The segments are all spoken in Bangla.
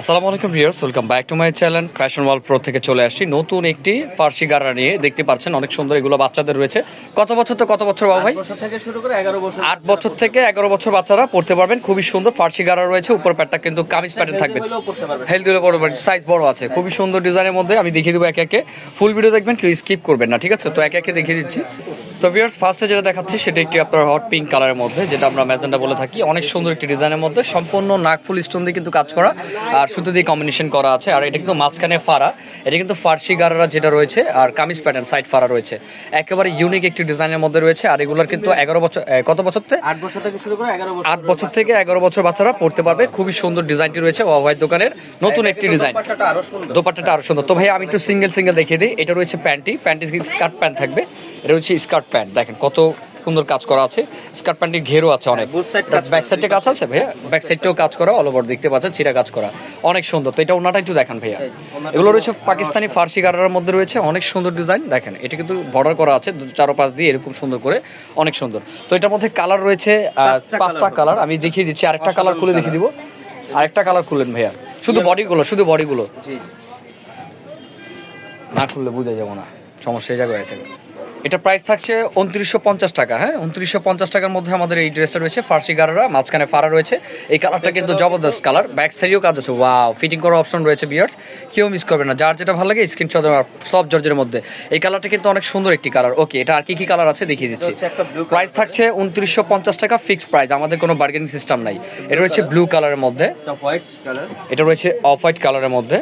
আসসালামু আলাইকুম viewers welcome back to my channel. Fashion world pro থেকে চলে আসছি নতুন একটি ফার্সি গাড়া নিয়ে। দেখতে পাচ্ছেন অনেক সুন্দর এগুলো বাচ্চাদের রয়েছে। কত বছর তো কত বছর বাবা ভাই? আট বছর থেকে শুরু করে এগারো বছর আট বছর থেকে এগারো বছর বাচ্চারা পড়তে পারবেন। খুবই সুন্দর ফার্সি গাড়া রয়েছে। উপর প্যাটটা কিন্তু কামিজ প্যাটার্ন থাকবে। হেলদি হলে বড় সাইজ বড় আছে। খুবই সুন্দর ডিজাইনের মধ্যে আমি দেখিয়ে দেবো একে একে। ফুল ভিডিও দেখবেন কেউ স্কিপ করবেন না ঠিক আছে? তো একে একে দেখিয়ে দিচ্ছি। তো ভিউয়ার্স ফার্স্টে যেটা দেখাচ্ছি সেটা একটি আপনার হট পিঙ্ক কালারের মধ্যে যেটা আমরা ম্যাজেন্ডা বলে থাকি। অনেক সুন্দর একটি ডিজাইনের মধ্যে সম্পূর্ণ নাক ফুল স্টোন দিয়ে কিন্তু কাজ করা আর সুতো দিয়ে কম্বিনেশন করা আছে আর এটা কিন্তু মাঝখানে ফাড়া। এটা কিন্তু ফার্সি গারারা যেটা রয়েছে আর কামিজ প্যাটার্ন সাইড ফাড়া রয়েছে। একেবারে ইউনিক একটি ডিজাইনের মধ্যে রয়েছে আর এগুলোর কিন্তু এগারো বছর কত বছর থেকে আট বছর থেকে শুরু করে এগারো বছর আট বছর থেকে এগারো বছর বাচ্চারা পড়তে পারবে। খুবই সুন্দর ডিজাইনটি রয়েছে ওয়াইট দোকানের নতুন একটি ডিজাইন দোপাট্টাটা আরও সুন্দর। তো ভাই আমি একটু সিঙ্গেল সিঙ্গেল দেখিয়ে দিই। এটা রয়েছে প্যান্টটি প্যান্টি স্কার্ট প্যান্ট থাকবে। এটা হচ্ছে স্কার্ট প্যান্ট। দেখেন কত সুন্দর কাজ করা আছে। স্কার্ট প্যান্টের ঘেরও আছে অনেক। ব্যাক সাইডে কাজ আছে ভাইয়া? ব্যাক সাইডটাও কাজ করা অল ওভার দেখতে পাচ্ছেন চিরা কাজ করা। অনেক সুন্দর। তো এটা ওনাটা একটু দেখান ভাইয়া। এগুলো রয়েছে পাকিস্তানি ফার্সি গারার মধ্যে রয়েছে অনেক সুন্দর ডিজাইন। দেখেন এটা কিন্তু বর্ডার করা আছে চারো পাঁচ দিয়ে এরকম সুন্দর করে অনেক সুন্দর। তো এটার মধ্যে কালার রয়েছে পাঁচটা কালার আমি দেখিয়ে দিচ্ছি আরেকটা কালার খুলে দেখিয়ে দিব। আরেকটা কালার খুললেন ভাইয়া। শুধু বডিগুলো শুধু বডিগুলো না খুললে বোঝা যাব না। সমস্যা এই জায়গায় আছে। এটা প্রাইস থাকছে উনত্রিশশো পঞ্চাশ টাকা হ্যাঁ? উনত্রিশশো পঞ্চাশ টাকার মধ্যে আমাদের এই ড্রেসটা রয়েছে ফার্সি গারারা মাঝখানে ফাড়া রয়েছে। এই কালারটা কিন্তু জবরদস্ত কালার ব্যাক সাইডেও কাজ আছে। ওয়াও ফিটিং করার অপশন রয়েছে বিয়ার্স কেউ মিস করবে না। যার যেটা ভালো লাগে স্ক্রিনশট সব জর্জের মধ্যে। এই কালারটা কিন্তু অনেক সুন্দর একটি কালার ওকে এটা আর কি কি কালার আছে দেখিয়ে দিচ্ছি। প্রাইস থাকছে উনত্রিশশো পঞ্চাশ টাকা ফিক্সড প্রাইস আমাদের কোনো বার্গেনিং সিস্টেম নাই। এটা রয়েছে ব্লু কালারের মধ্যে। হোয়াইট এটা রয়েছে অফ হোয়াইট কালারের মধ্যে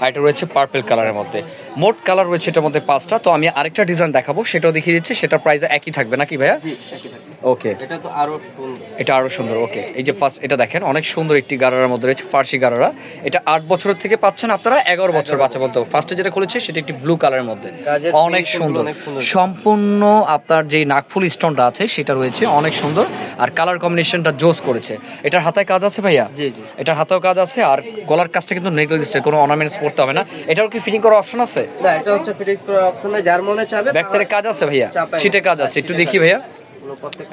আর এটা রয়েছে পার্পল কালারের মধ্যে। মোট কালার রয়েছে এটার মধ্যে পাঁচটা। তো আমি আরেকটা ডিজাইন দেখাবো সেটাও দেখিয়ে দিচ্ছি সেটা প্রাইস একই থাকবে নাকি ভাইয়া? একই থাকে ওকে এটা তো আরও সুন্দর। এটা আরও সুন্দর ওকে এই যে ফার্স্ট এটা দেখেন অনেক সুন্দর একটি গারার মধ্যে রয়েছে ফার্সি গারারা। এটা আট বছরের থেকে পাচ্ছেন আপনারা এগারো বছর বাচ্চা বলতে ফার্স্টে যেটা খুলেছে সেটা একটি ব্লু কালারের মধ্যে। অনেক সুন্দর। সম্পূর্ণ আপনার যে নাকফুল স্টোনটা আছে সেটা রয়েছে অনেক সুন্দর। আর কালার কম্বিনেশনটা জোস করেছে। এটার হাতায় কাজ আছে ভাইয়া? এটার হাতেও কাজ আছে আর গলার কাজটা কিন্তু নেগলিজিস্টে কোনো অর্নামেন্টস পড়তে হবে না। এটাও কি ফিটিং করার অপশন আছে? না এটা হচ্ছে ফিটিংস করার অপশন যার মনে চাবে ব্যাক সাইডে কাজ আছে ভাইয়া? ছিটে কাজ আছে। একটু দেখি ভাইয়া।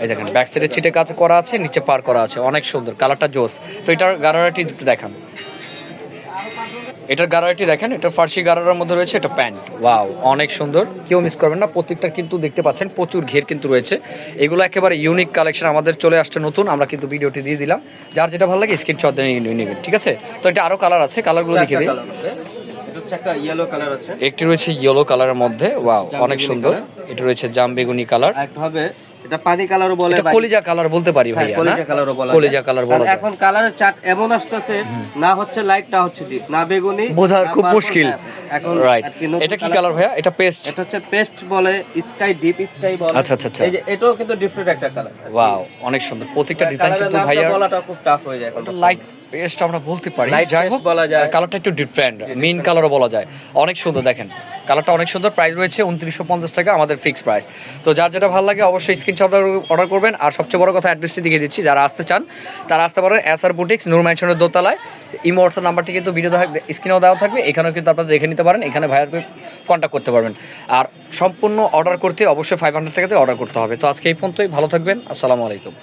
এই দেখেন ব্যাক সাইডে ছিটে কাজ করা আছে নিচে পার করা আছে অনেক সুন্দর। কালারটা জোস। তো এটার গারারাটি দেখান। এটার গারারাটি দেখেন এটা ফার্সি গারারার মধ্যে রয়েছে এটা প্যান্ট। ওয়াও অনেক সুন্দর। কেউ মিস করবেন না প্রত্যেকটা কিন্তু দেখতে পাচ্ছেন প্রচুর ঘের কিন্তু রয়েছে। এগুলো একেবারে ইউনিক কালেকশন আমাদের চলে আসছে নতুন আমরা কিন্তু ভিডিওটি দিয়ে দিলাম। যার যেটা ভালো লাগে স্ক্রিনশট দিয়ে নেবেন ঠিক আছে? তো এটা আরও কালার আছে কালারগুলো দেখিয়ে দিই। একটি রয়েছে ইয়েলো কালারের মধ্যে ওয়াও অনেক সুন্দর। এটা রয়েছে জাম বেগুনি কালার হবে এটা পানি কালারও বলে এটা কলিজা কালার বলতে পারি হ্যাঁ, ভাইয়া কলিজা কালারও বলা কলিজা কালার বলা এখন কালারের চার্ট এমন আসতেছে না হচ্ছে লাইট না হচ্ছে ডিপ না বেগুনি বোঝা খুব মুশকিল। হ্যাঁ, এখন রাইট এটা কি কালার ভাইয়া? এটা পেস্ট এটা হচ্ছে পেস্ট বলে স্কাই ডিপ স্কাই বলে। আচ্ছা, আচ্ছা, আচ্ছা। এই যে এটাও কিন্তু ডিফারেন্ট একটা কালার ওয়াও অনেক সুন্দর। প্রত্যেকটা ডিজাইন কিন্তু ভাইয়া বলাটা খুব টাফ হয়ে যায় এখন। লাইট পেস্ট আমরা বলতে পারি। যাই হোক বলা যায়। কালারটা একটু ডিফারেন্ট মিন কালারও বলা যায়। অনেক সুন্দর দেখেন। কালারটা অনেক সুন্দর প্রাইস রয়েছে উনত্রিশশো পঞ্চাশ টাকা আমাদের ফিক্স প্রাইস তো যার যেটা ভালো লাগে অবশ্যই স্ক্রিনশট অর্ডার করবেন। আর সবচেয়ে বড় কথা অ্যাড্রেসটি দিয়ে দিচ্ছি যারা আসতে চান তারা আসতে পারেন এস আর বুটিক্স নূর ম্যানশনের দোতলায়। ইমো হোয়াটসঅ্যাপ নাম্বারটি কিন্তু ভিডিও স্ক্রিনেও দেওয়া থাকবে এখানেও কিন্তু আপনারা দেখে নিতে পারেন এখানে ভাইয়ার কন্ট্যাক্ট করতে পারবেন। আর সম্পূর্ণ অর্ডার করতে অবশ্যই ফাইভ হান্ড্রেড টাকাতে অর্ডার করতে হবে। তো আজকে এই পর্যন্তই ভালো থাকবেন আসসালামু আলাইকুম।